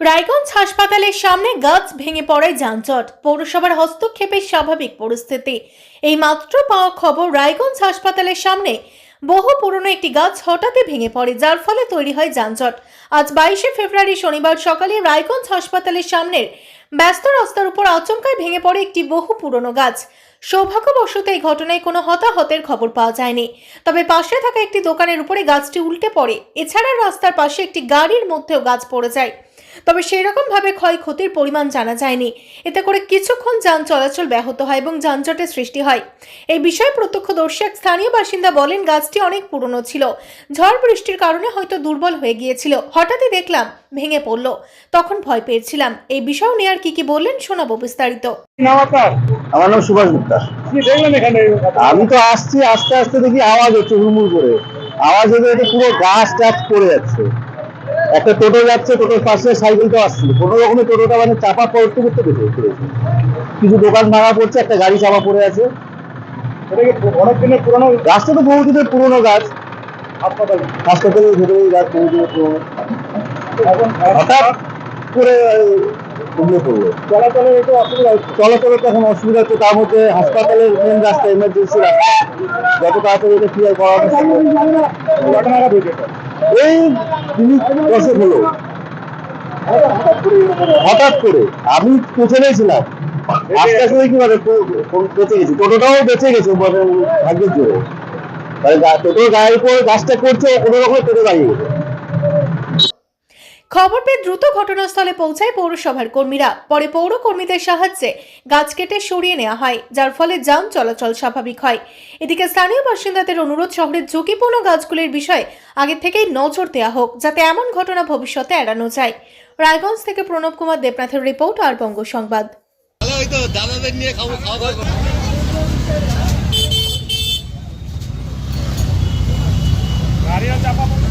রায়গঞ্জ হাসপাতালের সামনে গাছ ভেঙে পড়ায় যানজট। পৌরসভার হস্তক্ষেপের স্বাভাবিক পরিস্থিতি। এই মাত্র পাওয়া খবর রায়গঞ্জ হাসপাতালের সামনে। বহু পুরনো একটি গাছ হঠাৎই ভেঙে পড়ে, যার ফলে তৈরি হয় যানজট। আজ বাইশে ফেব্রুয়ারি শনিবার সকালে রায়গঞ্জ হাসপাতালের সামনের ব্যস্ত রাস্তার উপর আচমকায় ভেঙে পড়ে একটি বহু পুরনো গাছ। সৌভাগ্যবশত এই ঘটনায় কোনো হতাহতের খবর পাওয়া যায়নি। তবে পাশে থাকা একটি দোকানের উপরে গাছটি উল্টে পড়ে। এছাড়া রাস্তার পাশে একটি গাড়ির মধ্যেও গাছ পড়ে যায়। তবে সেই রকম ভাবে ক্ষয়ক্ষতির পরিমাণ জানা যায়নি। এতে করে কিছুক্ষণ যান চলাচল ব্যাহত হয় এবং যানজটের সৃষ্টি হয়। এই বিষয়ে প্রত্যক্ষদর্শী এক স্থানীয় বাসিন্দা বলেন গাছটি অনেক পুরনো ছিল। ঝড় বৃষ্টির কারণে হয়তো দুর্বল হয়ে গিয়েছিল। হঠাৎই দেখলাম ভেঙে পড়ল। তখন ভয় পেয়েছিলাম। এই বিষয় নিয়ে আর কি কি বললেন শোনাবো বিস্তারিত। আমার নাম সুভাষ গুপ্তা। কি দেখলেন এখানে? আমি তো আসছি আস্তে আস্তে দেখি আওয়াজ হচ্ছে হুড়মুড় করে। আওয়াজ হতে পুরো গাছ টাছ পড়ে যাচ্ছে। একটা টোটো যাচ্ছে টোটোর পাশে সাইকেলটা আসছিল কোনো রকমের টোটোটা মানে চাপা পড়তে করতে পড়েছে কিছু দোকান ভাঙা পড়ছে একটা গাড়ি চাপা পড়ে আছে। অনেকদিনের কি অনেক দিনের পুরনো? গাছটা তো বহুদিনের পুরোনো গাছ। হাসপাতাল। হাসপাতালের ভেতরে গাছ বহুদিনের পুরনো এখন হঠাৎ করে চলাচলের একটু অসুবিধা হচ্ছে। তার মধ্যে হাসপাতালের মেন রাস্তা এমার্জেন্সি রাস্তা। যত তাড়াতাড়ি এটা ক্লিয়ার। এই হলো। হঠাৎ করে আমি পেছনে ছিলাম আস্তে আস্তে কি মানে বেঁচে গেছি। টোটোটাও বেঁচে গেছে ভাগ্যের জোরে। টোটোর গায়ের উপর গাছটা করছে কোনো রকমের টোটো দাঁড়িয়ে গেছে। খবর পেয়ে দ্রুত ঘটনাস্থলে পৌঁছায় পৌরসভার কর্মীরা। পরে পৌর কর্মীদের সাহায্যে গাছ কেটে সরিয়ে নেওয়া হয় যার ফলে যান চলাচল স্বাভাবিক হয়। এদিকে স্থানীয় বাসিন্দাদের অনুরোধ শহরের ঝুঁকিপূর্ণ গাছগুলির বিষয়ে আগে থেকেই নজর দেওয়া হোক যাতে এমন ঘটনা ভবিষ্যতে এড়ানো যায়। রায়গঞ্জ থেকে প্রণব কুমার দেবনাথের রিপোর্ট আর বঙ্গ সংবাদ। ভালো দাদাদের নিয়ে খাব খাওয়া দাওয়া করব। গাড়িও চাপা পড়ছে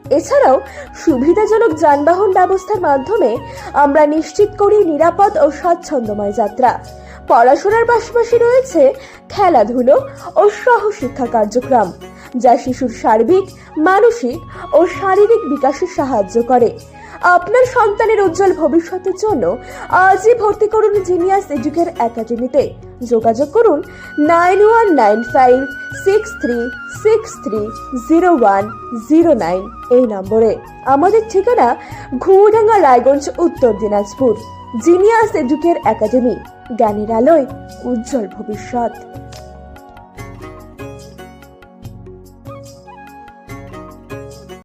এছাড়াও সুবিধাজনক যানবাহন ব্যবস্থার মাধ্যমে আমরা নিশ্চিত করি নিরাপদ ও স্বাচ্ছন্দ্যময় যাত্রা। পড়াশোনার পাশাপাশি রয়েছে খেলাধুলো ও সহশিক্ষা কার্যক্রম, যা শিশুর সার্বিক, মানসিক ও শারীরিক বিকাশে সাহায্য করে। আপনার সন্তানের উজ্জ্বল ভবিষ্যতের জন্য আজই ভর্তি করুন জিনিয়াস এডুকের একাডেমিতে যোগাযোগ করুন nine one nine five six three six three zero one zero nine এই নম্বরে। আমাদের ঠিকানা ঘুমডাঙ্গা রায়গঞ্জ, উত্তর দিনাজপুর। জিনিয়াস এডুকের একাডেমি জ্ঞানের আলোয় উজ্জ্বল ভবিষ্যৎ।